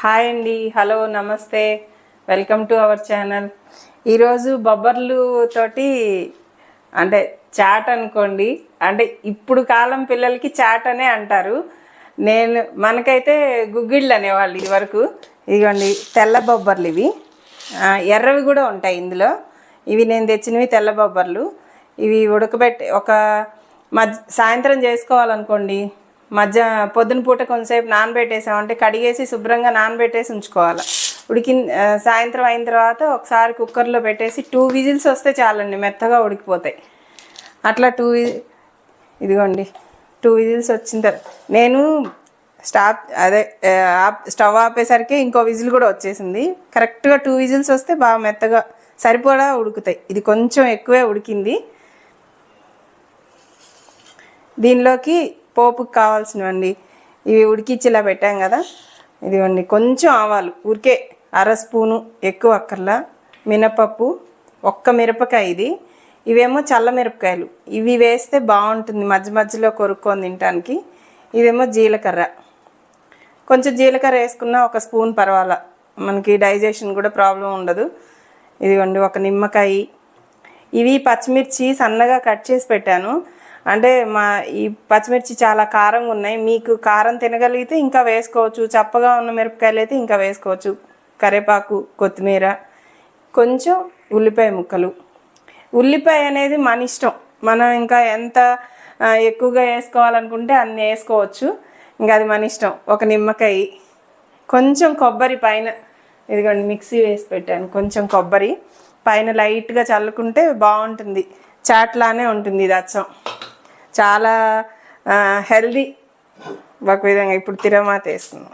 Hi అండి. Hello నమస్తే. Welcome to our channel. ఈరోజు బొబ్బర్లు తోటి అంటే చాట్ అనుకోండి. అంటే ఇప్పుడు కాలం పిల్లలకి చాట్ అనే అంటారు. నేను మనకైతే గుగ్గిళ్ళు అనేవాళ్ళు ఇది వరకు ఇదిగోండి తెల్ల బొబ్బర్లు ఇవి. ఎర్రవి కూడా ఉంటాయి ఇందులో. ఇవి నేను తెచ్చినవి తెల్ల బొబ్బర్లు. ఇవి ఉడకబెట్టి ఒక మధ్య సాయంత్రం చేసుకోవాలనుకోండి. మధ్య పొద్దున పూట కొంతసేపు నానబెట్టేసామంటే కడిగేసి శుభ్రంగా నానబెట్టేసి ఉంచుకోవాలి. ఉడికి సాయంత్రం అయిన తర్వాత ఒకసారి కుక్కర్లో పెట్టేసి టూ విజిల్స్ వస్తే చాలండి మెత్తగా ఉడికిపోతాయి. అట్లా టూ ఇదిగోండి టూ విజిల్స్ వచ్చిన తర్వాత నేను స్టాప్ అదే ఆప్- స్టవ్ ఆపేసరికి ఇంకో విజిల్ కూడా వచ్చేసింది. కరెక్ట్గా టూ విజిల్స్ వస్తే బాగా మెత్తగా సరిపోడా ఉడుకుతాయి. ఇది కొంచెం ఎక్కువే ఉడికింది. దీనిలోకి పోపుకి కావాల్సినవండి. ఇవి ఉడికిచ్చిలా పెట్టాం కదా. ఇదిగోండి కొంచెం ఆవాలు. ఊరికే అర స్పూను ఎక్కువ అక్కర్లా. మినపప్పు ఒక్క మిరపకాయ ఇది. ఇవేమో చల్ల మిరపకాయలు. ఇవి వేస్తే బాగుంటుంది మధ్య మధ్యలో కొరుక్కొని తినటానికి. ఇవేమో జీలకర్ర. కొంచెం జీలకర్ర వేసుకున్నా ఒక స్పూన్ పర్వాలా. మనకి డైజెషన్ కూడా ప్రాబ్లం ఉండదు. ఇదిగోండి ఒక నిమ్మకాయ. ఇవి పచ్చిమిర్చి సన్నగా కట్ చేసి పెట్టాను. అంటే మా ఈ పచ్చిమిర్చి చాలా కారంగా ఉన్నాయి. మీకు కారం తినగలిగితే ఇంకా వేసుకోవచ్చు. చప్పగా ఉన్న మిరపకాయలు అయితే ఇంకా వేసుకోవచ్చు. కరివేపాకు కొత్తిమీర కొంచెం ఉల్లిపాయ ముక్కలు. ఉల్లిపాయ అనేది మన ఇష్టం. మనం ఇంకా ఎంత ఎక్కువగా వేసుకోవాలనుకుంటే అన్ని వేసుకోవచ్చు. ఇంకా అది మన ఇష్టం. ఒక నిమ్మకాయ కొంచెం కొబ్బరి పైన ఇదిగోండి మిక్సీ వేసి పెట్టాను. కొంచెం కొబ్బరి పైన లైట్గా చల్లుకుంటే బాగుంటుంది. చాట్లానే ఉంటుంది ఇది అచ్చం. చాలా హెల్దీ ఒక విధంగా ఇప్పుడు తిరమాత వేస్తున్నాం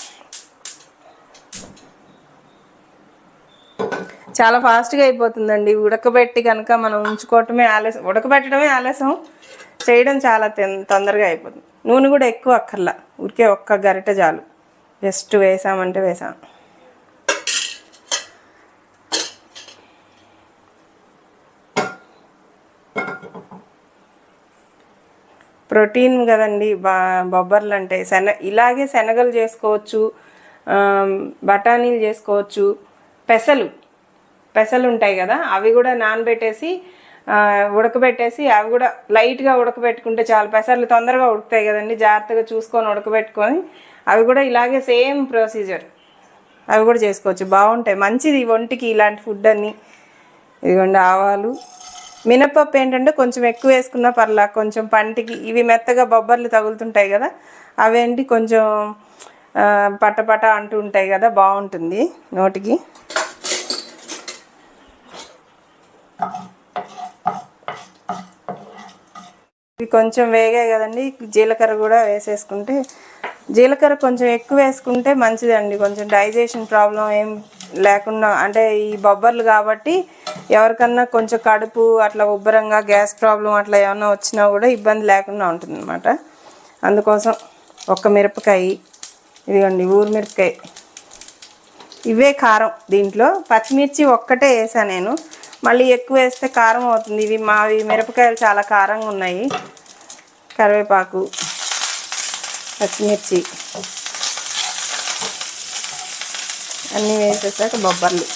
చాలా ఫాస్ట్గా అయిపోతుందండి. ఉడకబెట్టి కనుక మనం ఉంచుకోవటమే ఆలస్యం. ఉడకబెట్టడమే ఆలస్యం. చేయడం చాలా తొందరగా అయిపోతుంది. నూనె కూడా ఎక్కువ అక్కర్లా. ఊరికే ఒక్క గరిట చాలు. జస్ట్ వేసామంటే వేసాం. ప్రోటీన్ కదండి బొబ్బర్లు అంటే శన ఇలాగే శనగలు చేసుకోవచ్చు బఠానీలు చేసుకోవచ్చు. పెసలు పెసలు ఉంటాయి కదా అవి కూడా నానబెట్టేసి ఉడకబెట్టేసి అవి కూడా లైట్గా ఉడకబెట్టుకుంటే చాలా. పెసర్లు తొందరగా ఉడుకుతాయి కదండి జాగ్రత్తగా చూసుకొని ఉడకబెట్టుకొని అవి కూడా ఇలాగే సేమ్ ప్రొసీజర్. అవి కూడా చేసుకోవచ్చు. బాగుంటాయి. మంచిది ఒంటికి ఇలాంటి ఫుడ్ అన్ని. ఇదిగోండి ఆవాలు మినపప్పు ఏంటంటే కొంచెం ఎక్కువ వేసుకున్నా పర్లా కొంచెం పంటికి ఇవి మెత్తగా బొబ్బర్లు తగులుతుంటాయి కదా అవేంటి కొంచెం పటపట అంటూ ఉంటాయి కదా బాగుంటుంది నోటికి. ఇవి కొంచెం వేగాయి కదండి జీలకర్ర కూడా వేసేసుకుంటే జీలకర్ర కొంచెం ఎక్కువ వేసుకుంటే మంచిదండి కొంచెం డైజెషన్ ప్రాబ్లం ఏం లేకుండా అంటే ఈ బొబ్బర్లు కాబట్టి ఎవరికన్నా కొంచెం కడుపు అట్లా ఉబ్బరంగా గ్యాస్ ప్రాబ్లం అట్లా ఏమైనా వచ్చినా కూడా ఇబ్బంది లేకుండా ఉంటుందన్నమాట. అందుకోసం ఒక్క మిరపకాయ ఇదిగోండి ఊరు మిరపకాయ. ఇవే కారం దీంట్లో. పచ్చిమిర్చి ఒక్కటే వేసా నేను. మళ్ళీ ఎక్కువ వేస్తే కారం అవుతుంది. ఇవి మావి మిరపకాయలు చాలా కారంగా ఉన్నాయి. కరివేపాకు పచ్చిమిర్చి. అన్నీ వేసేసాక బొబ్బర్లు.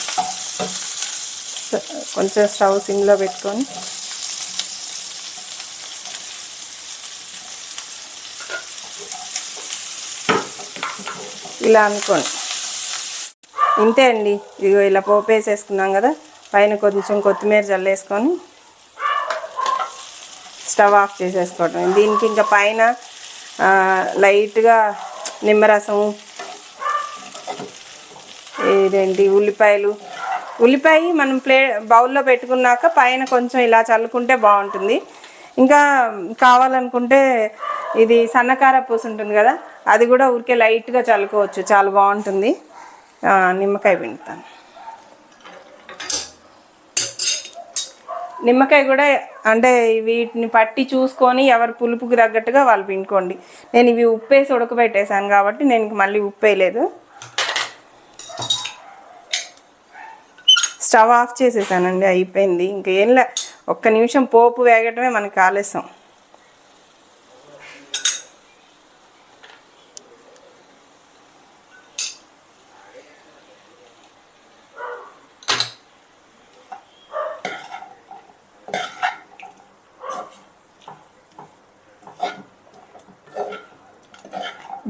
కొంచెం స్టవ్ సిమ్లో పెట్టుకొని. ఇలా అనుకోండి. ఇంతే అండి. ఇదిగో ఇలా పోపు వేసేసుకున్నాం కదా. పైన కొంచెం కొత్తిమీర చల్లేసుకొని స్టవ్ ఆఫ్ చేసేసుకోవటం. దీనికి ఇంకా పైన లైట్గా నిమ్మరసం ఇదేంటి? ఉల్లిపాయలు. ఉల్లిపాయ మనం ప్లే బౌల్లో పెట్టుకున్నాక పైన కొంచెం ఇలా చల్లుకుంటే బాగుంటుంది. ఇంకా కావాలనుకుంటే ఇది సన్నకార పూస ఉంటుంది కదా అది కూడా ఊరికే లైట్గా చల్లుకోవచ్చు. చాలా బాగుంటుంది. నిమ్మకాయ పిండుతాను. నిమ్మకాయ కూడా అంటే వీటిని పట్టి చూసుకొని ఎవరి పులుపుకి తగ్గట్టుగా వాళ్ళు పిండుకోండి. నేను ఇవి ఉప్పేసి ఉడకబెట్టేశాను కాబట్టి నేను మళ్ళీ ఉప్పు వేయలేదు స్టవ్ ఆఫ్ చేసేసానండి అయిపోయింది. ఇంకేం లే ఒక్క నిమిషం పోపు వేగటమే మనకు ఆలస్యం.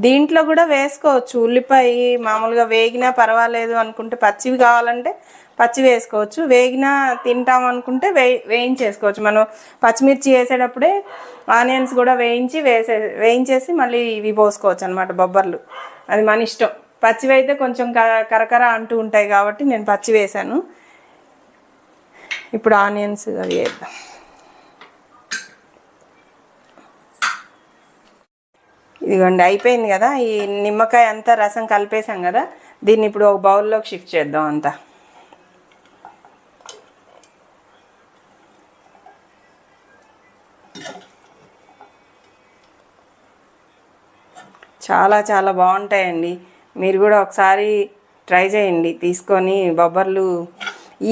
దీంట్లో కూడా వేసుకోవచ్చు. ఉల్లిపాయ మామూలుగా వేగినా పర్వాలేదు అనుకుంటే పచ్చివి కావాలంటే పచ్చి వేసుకోవచ్చు. వేగినా తింటాం అనుకుంటే వే వేయించేసుకోవచ్చు. మనం పచ్చిమిర్చి వేసేటప్పుడే ఆనియన్స్ కూడా వేయించి వేసే వేయించేసి మళ్ళీ ఇవి పోసుకోవచ్చు అనమాట బొబ్బర్లు. అది మన ఇష్టం. పచ్చివి అయితే కొంచెం కరకర అంటూ ఉంటాయి కాబట్టి నేను పచ్చి వేసాను. ఇప్పుడు ఆనియన్స్ అవి వేద్దాం. ఇదిగోండి అయిపోయింది కదా? ఈ నిమ్మకాయ అంతా రసం కలిపేసాం కదా? దీన్ని ఇప్పుడు ఒక బౌల్లోకి షిఫ్ట్ చేద్దాం అంతా. చాలా చాలా బాగుంటాయండి. మీరు కూడా ఒకసారి ట్రై చేయండి. తీసుకొని బొబ్బర్లు.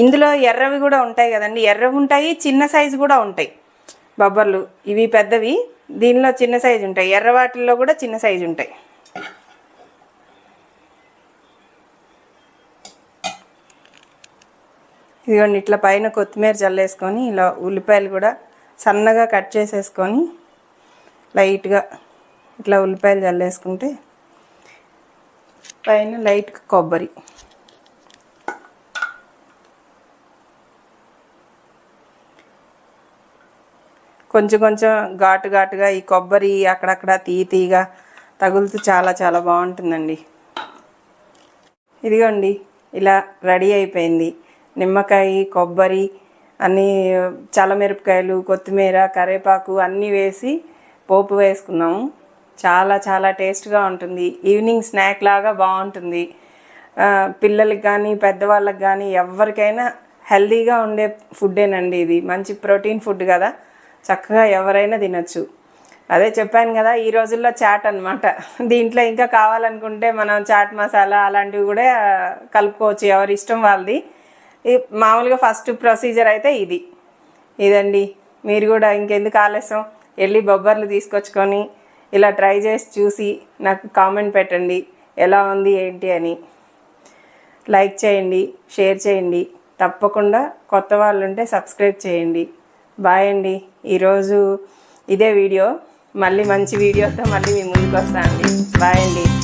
ఇందులో ఎర్రవి కూడా ఉంటాయి కదండి. ఎర్రవి ఉంటాయి చిన్న సైజు కూడా ఉంటాయి బొబ్బర్లు. ఇవి పెద్దవి దీనిలో చిన్న సైజు ఉంటాయి. ఎర్ర వాటిల్లో కూడా చిన్న సైజు ఉంటాయి. ఇదిగోండి ఇట్లా పైన కొత్తిమీర చల్లేసుకొని ఇలా ఉల్లిపాయలు కూడా సన్నగా కట్ చేసేసుకొని లైట్గా ఇట్లా ఉల్లిపాయలు చల్లేసుకుంటే పైన లైట్ కొబ్బరి. కొంచెం కొంచెం ఘాటు ఘాటుగా ఈ కొబ్బరి అక్కడక్కడ తీ తీగా తగులుతూ చాలా చాలా బాగుంటుందండి. ఇదిగోండి ఇలా రెడీ అయిపోయింది. నిమ్మకాయ కొబ్బరి అన్నీ చల్లమిరపకాయలు కొత్తిమీర కరివేపాకు అన్నీ వేసి పోపు వేసుకున్నాము. చాలా చాలా టేస్ట్గా ఉంటుంది. ఈవినింగ్ స్నాక్ లాగా బాగుంటుంది. పిల్లలకి కానీ పెద్దవాళ్ళకి కానీ ఎవరికైనా హెల్తీగా ఉండే ఫుడ్డేనండి ఇది. మంచి ప్రోటీన్ ఫుడ్ కదా. చక్కగా ఎవరైనా తినచ్చు. అదే చెప్పాను కదా ఈ రోజుల్లో చాట్ అన్నమాట. దీంట్లో ఇంకా కావాలనుకుంటే మనం చాట్ మసాలా అలాంటివి కూడా కలుపుకోవచ్చు. ఎవరి ఇష్టం వాళ్ళది. ఇది మామూలుగా ఫస్ట్ ప్రొసీజర్ అయితే ఇది. ఇదండి. మీరు కూడా ఇంకెందుకు ఆలస్యం? వెళ్ళి బొబ్బర్లు తీసుకొచ్చుకొని ఇలా ట్రై చేసి చూసి నాకు కామెంట్ పెట్టండి. ఎలా ఉంది ఏంటి అని. లైక్ చేయండి షేర్ చేయండి. తప్పకుండా కొత్త వాళ్ళు ఉంటే సబ్స్క్రైబ్ చేయండి. బాయ్ అండి. ఈరోజు ఇదే వీడియో. మళ్ళీ మంచి వీడియోతో మళ్ళీ మీ ముందుకు వస్తాను అండి. బాయ్ అండి.